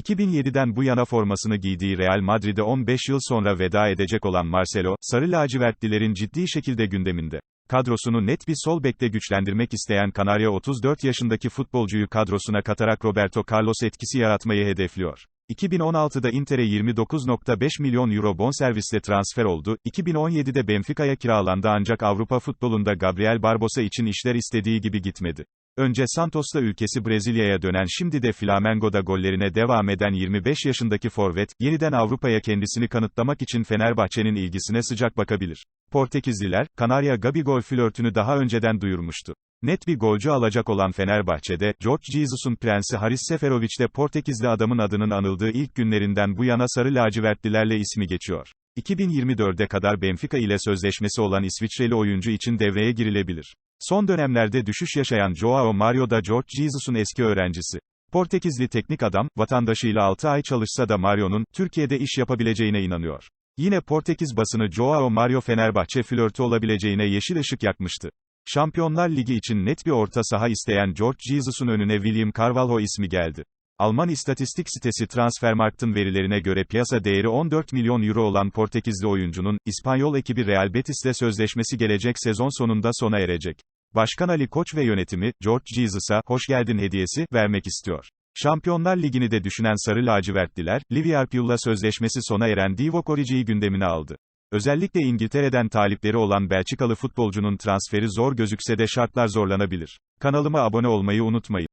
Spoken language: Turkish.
2007'den bu yana formasını giydiği Real Madrid'e 15 yıl sonra veda edecek olan Marcelo, sarı lacivertlilerin ciddi şekilde gündeminde. Kadrosunu net bir sol bekte güçlendirmek isteyen Kanarya 34 yaşındaki futbolcuyu kadrosuna katarak Roberto Carlos etkisi yaratmayı hedefliyor. 2016'da Inter'e 29.5 milyon euro bonservisle transfer oldu, 2017'de Benfica'ya kiralandı ancak Avrupa futbolunda Gabriel Barbosa için işler istediği gibi gitmedi. Önce Santos'ta ülkesi Brezilya'ya dönen şimdi de Flamengo'da gollerine devam eden 25 yaşındaki forvet, yeniden Avrupa'ya kendisini kanıtlamak için Fenerbahçe'nin ilgisine sıcak bakabilir. Portekizliler, Kanarya Gabigol flörtünü daha önceden duyurmuştu. Net bir golcü alacak olan Fenerbahçe'de, George Jesus'un prensi Haris Seferovic de Portekizli adamın adının anıldığı ilk günlerinden bu yana sarı lacivertlilerle ismi geçiyor. 2024'e kadar Benfica ile sözleşmesi olan İsviçreli oyuncu için devreye girilebilir. Son dönemlerde düşüş yaşayan Joao Mario da George Jesus'un eski öğrencisi. Portekizli teknik adam, vatandaşıyla 6 ay çalışsa da Mario'nun, Türkiye'de iş yapabileceğine inanıyor. Yine Portekiz basını Joao Mario Fenerbahçe flörtü olabileceğine yeşil ışık yakmıştı. Şampiyonlar Ligi için net bir orta saha isteyen George Jesus'un önüne William Carvalho ismi geldi. Alman istatistik sitesi Transfermarkt'ın verilerine göre piyasa değeri 14 milyon euro olan Portekizli oyuncunun, İspanyol ekibi Real Betis'le sözleşmesi gelecek sezon sonunda sona erecek. Başkan Ali Koç ve yönetimi, George Jesus'a, hoş geldin hediyesi, vermek istiyor. Şampiyonlar Ligi'ni de düşünen Sarı Lacivertliler, Liverpool'la sözleşmesi sona eren Divock Origic'i gündemine aldı. Özellikle İngiltere'den talipleri olan Belçikalı futbolcunun transferi zor gözükse de şartlar zorlanabilir. Kanalıma abone olmayı unutmayın.